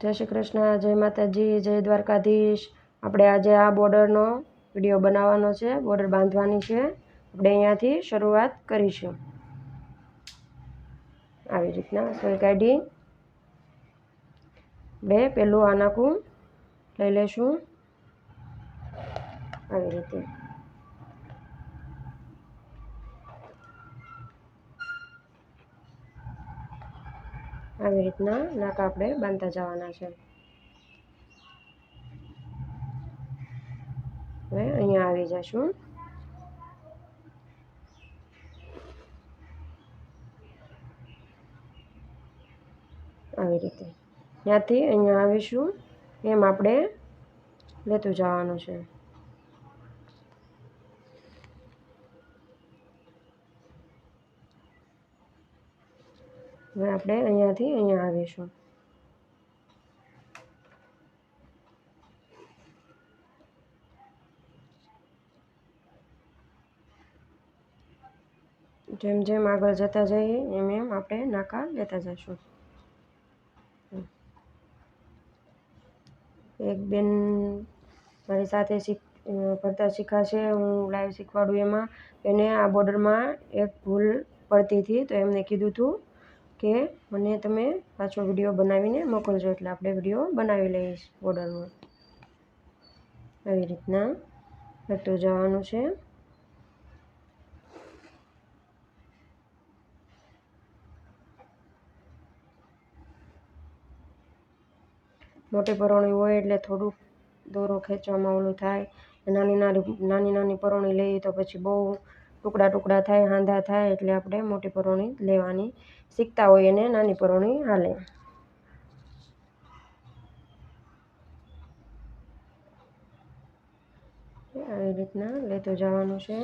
જય શ્રી કૃષ્ણ, જય માતાજી, જય દ્વારકાધીશ. આપણે આજે આ બોર્ડરનો વીડિયો બનાવવાનો છે, બોર્ડર બાંધવાની છે. આપણે અહીંયાથી શરૂઆત કરીશું. આવી રીતના સોય કાઢી બે પેલું આનાકું લઈ લેશું. આવી રીતે. આવી રીતના નાકા આપણે બાંધતા જવાના છે. હવે અહીંયા આવી જશું. આવી રીતે. ત્યાંથી અહીંયા આવીશું, એમ આપણે લેતું જવાનું છે. હવે આપણે અહીંયાથી અહીંયા આવીશું. જેમ જેમ આગળ જતા જઈએ, એમ એમ આપણે નાકા લેતા જઈશું. એક બેન મારી સાથે શીખ ભરતા શીખાશે, હું લાઈવ શીખવાડું એમાં. એને આ બોર્ડરમાં એક ભૂલ પડતી હતી, તો એમને કીધું હતું કે મને તમે પાછો વીડિયો બનાવીને મોકલજો એટલે આપણે વીડિયો બનાવી લઈશ બોર્ડરમાં આવી રીતના કરતું જવાનું છે. મોટી પરોણી હોય એટલે થોડુંક દોરો ખેંચવામાં ઓલું થાય. નાની નાની નાની નાની પરોણી લઈએ તો પછી બહુ ટુકડા ટુકડા થાય, હાંધા થાય એટલે આપણે મોટી પરોણી લેવાની, શીખતા હોય અને નાની પરોણી હાલે. આવી રીતના લેતું જવાનું છે.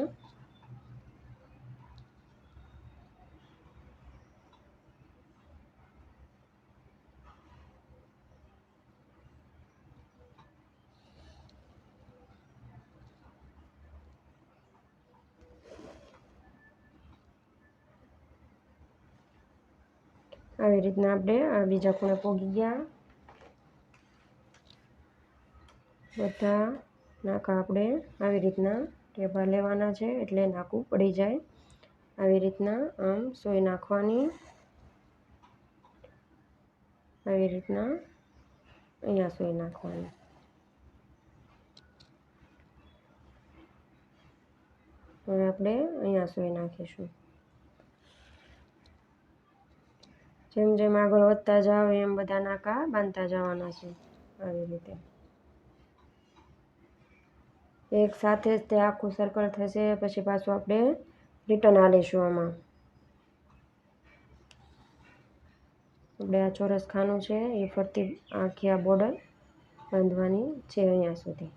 આવી રીતના આપણે આ બીજા ખૂણે પોગી ગયા. બધા નાકા આપણે આવી રીતના ટેબા લેવાના છે, એટલે નાકું પડી જાય. આવી રીતના, આમ, સોય નાખવાની. આવી રીતના અહીંયા સોય નાખવાની. હવે આપણે અહીંયા સોય નાખીશું. જેમ જેમ આગળ વધતા જાઓ એમ બધા નાકા બાંધતા જવાના છે આવી રીતે. એક સાથે જ તે આખું સર્કલ થશે, પછી પાછું આપણે રિટર્ન આલીશું આમાં. આપણે આ ચોરસ ખાનું છે, એ ફરતી આખી આ બોર્ડર બાંધવાની છે અહીંયા સુધી.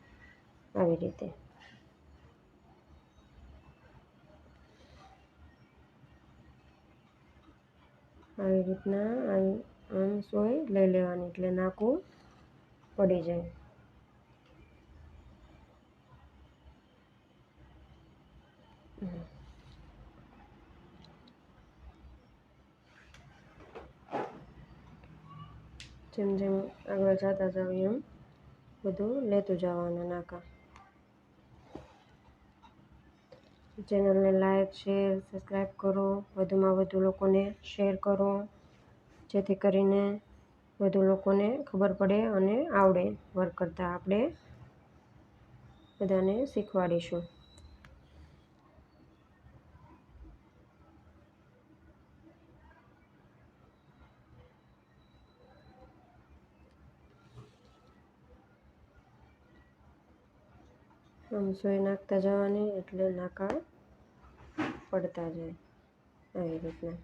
આવી રીતે. આવી રીતના આમ સોય લઈ લેવાની એટલે નાકું પડી જાય. જેમ જેમ આગળ જતા જાવ એમ બધું લેતું જવાના નાકા. ચેનલને લાઈક, શેર, સબસ્ક્રાઈબ કરો. વધુમાં વધુ લોકોને શેર કરો. જેથી કરીને વધુ લોકોને ખબર પડે અને આવડે વર્ક કરતાં. આપણે બધાને શીખવાડીશું. આમ સોય નાખતા જવાની એટલે નાકા પડતા જાય આવી રીતના.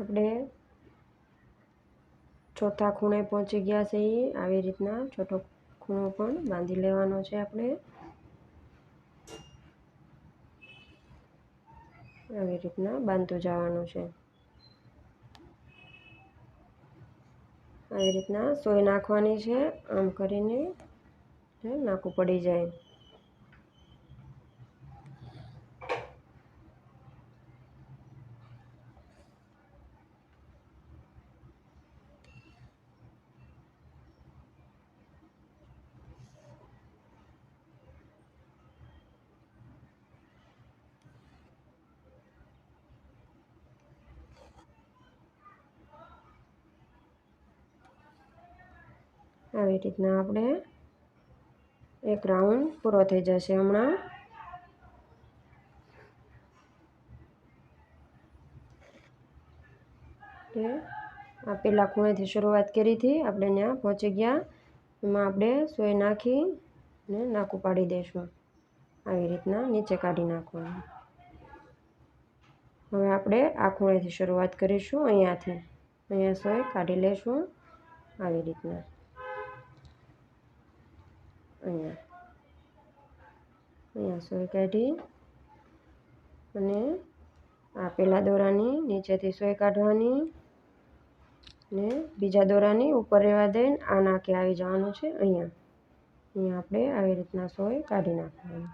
આપણે ચોથા ખૂણે પહોંચી ગયા છે આવી રીતના છોટો ખૂણો પણ બાંધી લેવાનો છે આપણે. આવી રીતના બાંધતું જવાનું છે. આવી રીતના સોય નાખવાની છે, આમ કરીને નાખવું પડી જાય. આવી રીતના આપણે એક રાઉન્ડ પૂરો થઈ જશે હમણાં. આ પેલા ખૂણેથી શરૂઆત કરી હતી. આપણે ત્યાં પહોંચી ગયા. એમાં આપણે સોય નાખી ને નાખું પાડી દઈશું આવી રીતના નીચે કાઢી નાખવાનું. હવે આપણે આ ખૂણેથી શરૂઆત કરીશું અહીંયાથી. અહીંયા સોય કાઢી લઈશું આવી રીતના. અહીંયા. અહીંયા સોય કાઢી અને આ પહેલાં દોરાની નીચેથી સોય કાઢવાની ને બીજા દોરાની ઉપર રહેવા દઈને આ નાકે આવી જવાનું છે અહીંયા. અહીંયા આપણે આવી રીતના સોય કાઢી નાખવાની.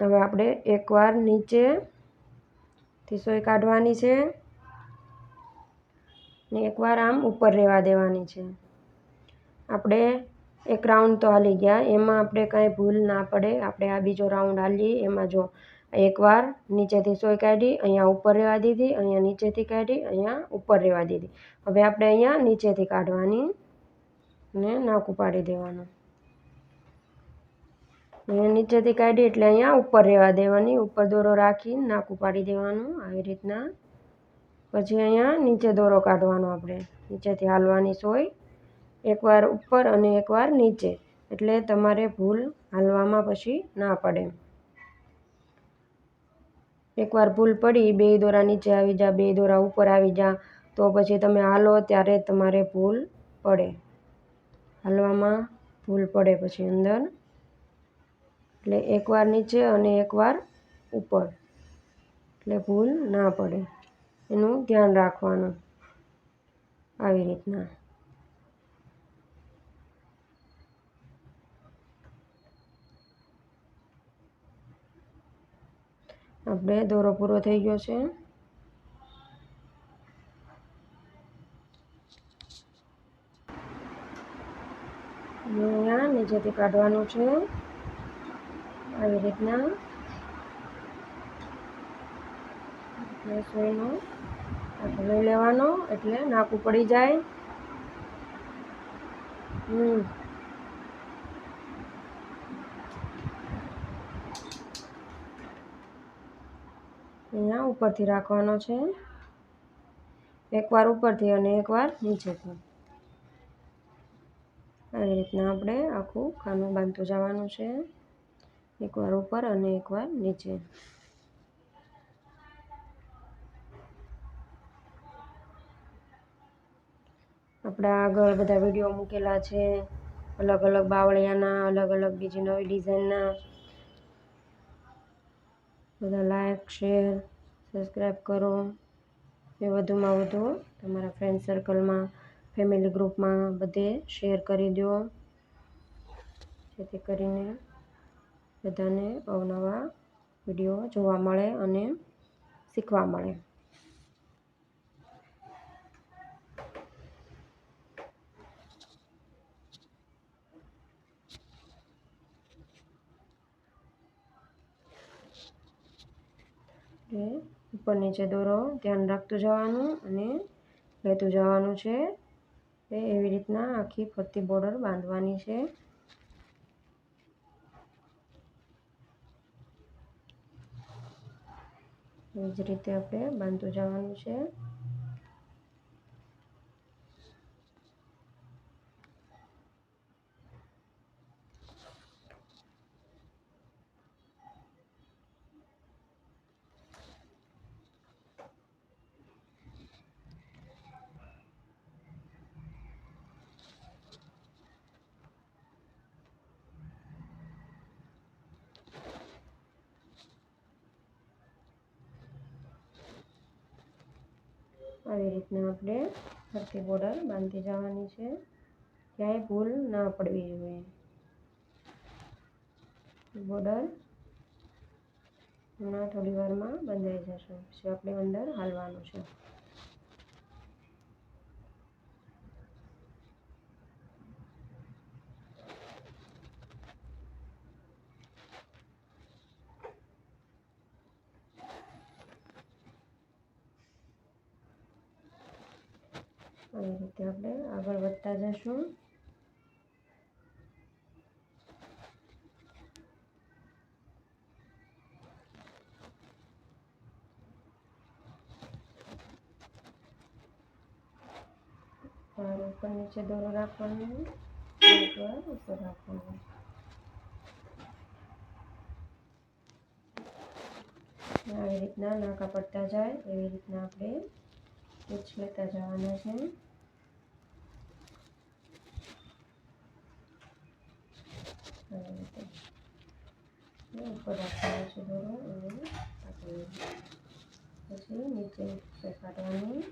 હવે આપણે એકવાર નીચેથી સોય કાઢવાની છે ને એકવાર આમ ઉપર રહેવા દેવાની છે. આપણે એક રાઉન્ડ તો હાલી ગયા. એમાં આપણે કાંઈ ભૂલ ના પડે. આપણે આ બીજો રાઉન્ડ હાલીએ. એમાં જો એકવાર નીચેથી સોય કાઢી, અહીંયા ઉપર રહેવા દીધી, અહીંયા નીચેથી કાઢી, અહીંયા ઉપર રહેવા દીધી. હવે આપણે અહીંયા નીચેથી કાઢવાની ને નાકું પાડી દેવાનું. અહીંયા નીચેથી કાઢી એટલે અહીંયા ઉપર રહેવા દેવાની. ઉપર દોરો રાખી નાકું પાડી દેવાનું. આવી રીતના. પછી અહીંયા નીચે દોરો કાઢવાનો આપણે. નીચેથી હાલવાની સોય. એકવાર ઉપર અને એકવાર નીચે. એટલે તમારે ભૂલ હાલવામાં પછી ના પડે. એકવાર ભૂલ પડી, બે દોરા નીચે આવી જા, બે દોરા ઉપર આવી જા, તો પછી તમે હાલો ત્યારે તમારે ભૂલ પડે. હાલવામાં ભૂલ પડે પછી અંદર. એટલે એકવાર નીચે અને એકવાર ઉપર. એટલે ભૂલ ના પડે. એનું ધ્યાન રાખવાનું. આવી રીતના. આપણે દોરો પૂરો થઈ ગયો છે. અહીંયા નીચેથી કાઢવાનું છે. આવી રીતના. સોયનો લઈ લેવાનો, એટલે નાકું પડી જાય. હમ. અહીંયા ઉપરથી રાખવાનો છે. એકવાર ઉપરથી અને એકવાર નીચેથી. આવી રીતના આપણે આખું ખાનું બાંધતું જવાનું છે. એકવાર ઉપર અને એકવાર નીચે. આપણા આગળ બધા વીડિયો મૂકેલા છે. અલગ અલગ બાવળિયાના અલગ અલગ બીજી નવી ડિઝાઇનના. બધા લાઈક શેર સબસ્ક્રાઈબ કરો. એ વધુમાં વધુ તમારા ફ્રેન્ડ સર્કલમાં ફેમિલી ગ્રુપમાં બધે શેર કરી દો. જેથી કરીને બધાને અવનવા વીડિયો જોવા મળે અને શીખવા મળે. એટલે ઉપર નીચે દોરો, ધ્યાન રાખતું જવાનું અને લેતું જવાનું છે. એ એવી રીતના આખી ફરતી બોર્ડર બાંધવાની છે. એવી જ રીતે આપણે બાંધતું જવાનું છે. આવી રીતના આપણે ફરતી બોર્ડર બાંધતી જવાની છે. ક્યાંય ભૂલ ના પડવી જોઈએ. બોર્ડર હમણાં થોડી વારમાં બંધાઈ જશે. પછી આપણે અંદર હાલવાનું છે. આવી રીતે આપણે આગળ વધતા જશું વાર ઉપર નીચે દોરો રાખવાનો એક વાર ઉપર રાખવાનો આવી રીતના નાકા પડતા જાય એવી રીતના આપણે સ્ટીચ જવાના છે. ઉપર રાખવાનો છે દોરો. અને પછી નીચે કાઢવાની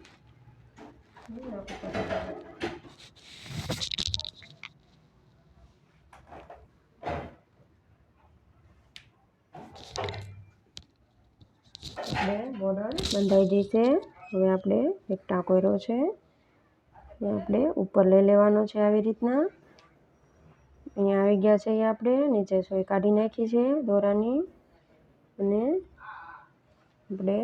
આપણે બોર્ડર બંધાઈ છે. હવે આપણે એક ટાંકો રહ્યો છે. એ આપણે ઉપર લઈ લેવાનો છે આવી રીતના. અહીંયા આવી ગયા છે એ આપણે, નીચે સોય કાઢી નાખી છે દોરાની. અને આપણે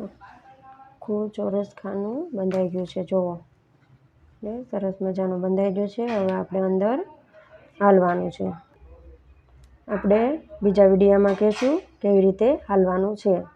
આખું ચોરસ ખાનું બંધાઈ ગયું છે, જુઓ. એટલે સરસ મજાનું બંધાઈ ગયું છે. હવે આપણે અંદર હાલવાનું છે. આપણે બીજા વિડીયામાં કહીશું કેવી રીતે હાલવાનું છે.